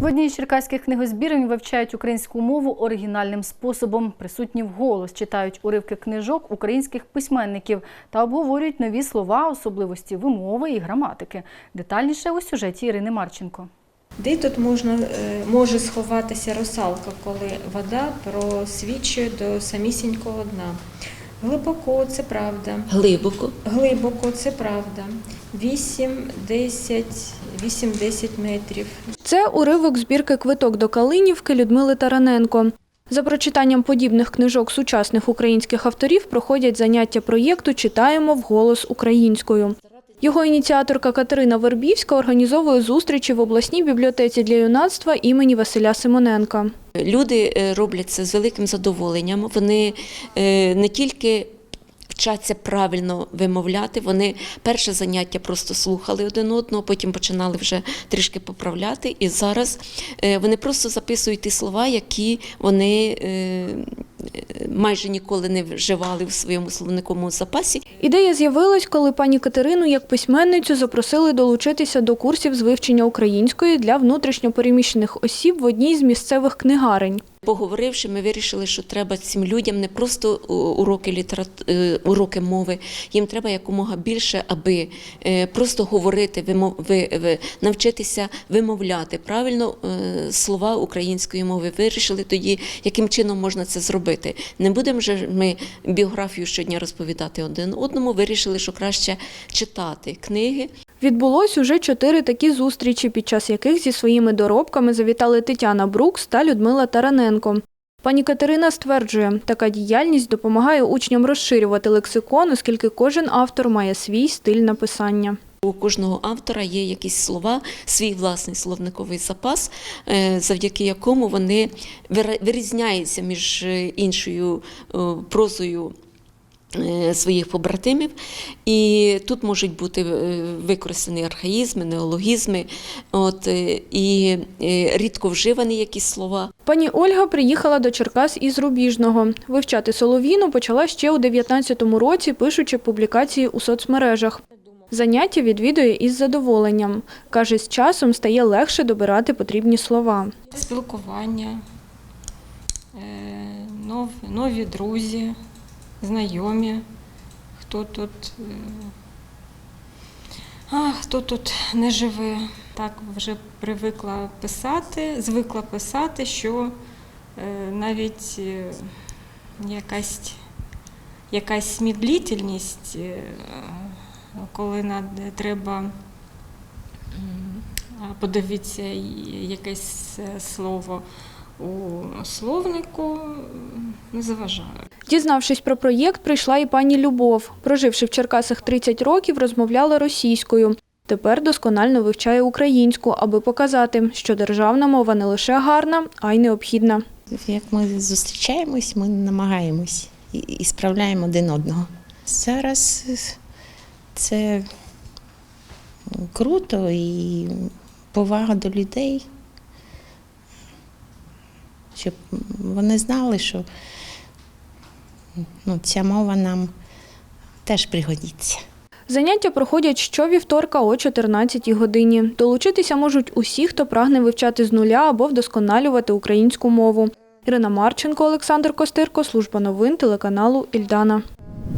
В одній з черкаських книгозбірень вивчають українську мову оригінальним способом. Присутні вголос читають уривки книжок українських письменників та обговорюють нові слова, особливості вимови і граматики. Детальніше у сюжеті Ірини Марченко. Де тут можна, е, може сховатися русалка, коли вода просвічує до самісінького дна? Глибоко це правда. Глибоко. Глибоко це правда. 8, 10, 8-10 метрів. Це уривок збірки квиток до Калинівки Людмили Тараненко. За прочитанням подібних книжок сучасних українських авторів проходять заняття проєкту Читаємо вголос українською. Його ініціаторка Катерина Вербівська організовує зустрічі в обласній бібліотеці для юнацтва імені Василя Симоненка. Люди е, роблять це з великим задоволенням. Вони е, не тільки вчаться правильно вимовляти, вони перше заняття просто слухали один одного, потім починали вже трішки поправляти. І зараз е, вони просто записують ті слова, які вони е, майже ніколи не вживали в своєму словниковому запасі. Ідея з'явилась, коли пані Катерину як письменницю запросили долучитися до курсів з вивчення української для внутрішньопереміщених осіб в одній з місцевих книгарень. Поговоривши, ми вирішили, що треба цим людям не просто уроки літерат... е, уроки мови, їм треба якомога більше, аби е, просто говорити, вимов... ви... ви- навчитися вимовляти правильно е, слова української мови. Вирішили тоді, яким чином можна це зробити. Не будемо же ми біографію щодня розповідати один одному. Вирішили, що краще читати книги, Відбулось уже чотири такі зустрічі, під час яких зі своїми доробками завітали Тетяна Брукс та Людмила Тараненко. Пані Катерина стверджує, така діяльність допомагає учням розширювати лексикон, оскільки кожен автор має свій стиль написання. У кожного автора є якісь слова, свій власний словниковий запас, е, завдяки якому вони вирізняються між е, іншою е, прозою. Е, Своїх побратимів, і тут можуть бути е, використані архаїзми, неологізми, от, е, і рідко вживані якісь слова. Пані Ольга приїхала до Черкас із Рубіжного. Вивчати солов'їну почала ще у 19-му році, пишучи публікації у соцмережах. Заняття відвідує із задоволенням. Каже, з часом стає легше добирати потрібні слова. Спілкування, нові друзі, знайомі, хто тут, е, а, хто тут не живе. Так вже привикла писати, звикла писати, що е, навіть е, якась, якась медлительність, е, коли над- треба і- якесь слово у словнику, не заважає. Дізнавшись про проєкт, прийшла і пані Любов. Проживши в Черкасах 30 років, розмовляла російською. Тепер досконально вивчає українську, аби показати, що державна мова не лише гарна, а й необхідна. Як ми зустрічаємось, ми намагаємось і, і справляємо один одного. Зараз це круто і повага до людей, щоб вони знали, що ну, ця мова нам теж пригодиться. Заняття проходять щовівторка о 14 годині. Долучитися можуть усі, хто прагне вивчати з нуля або вдосконалювати українську мову. Ірина Марченко, Олександр Костирко, служба новин телеканалу Ільдана.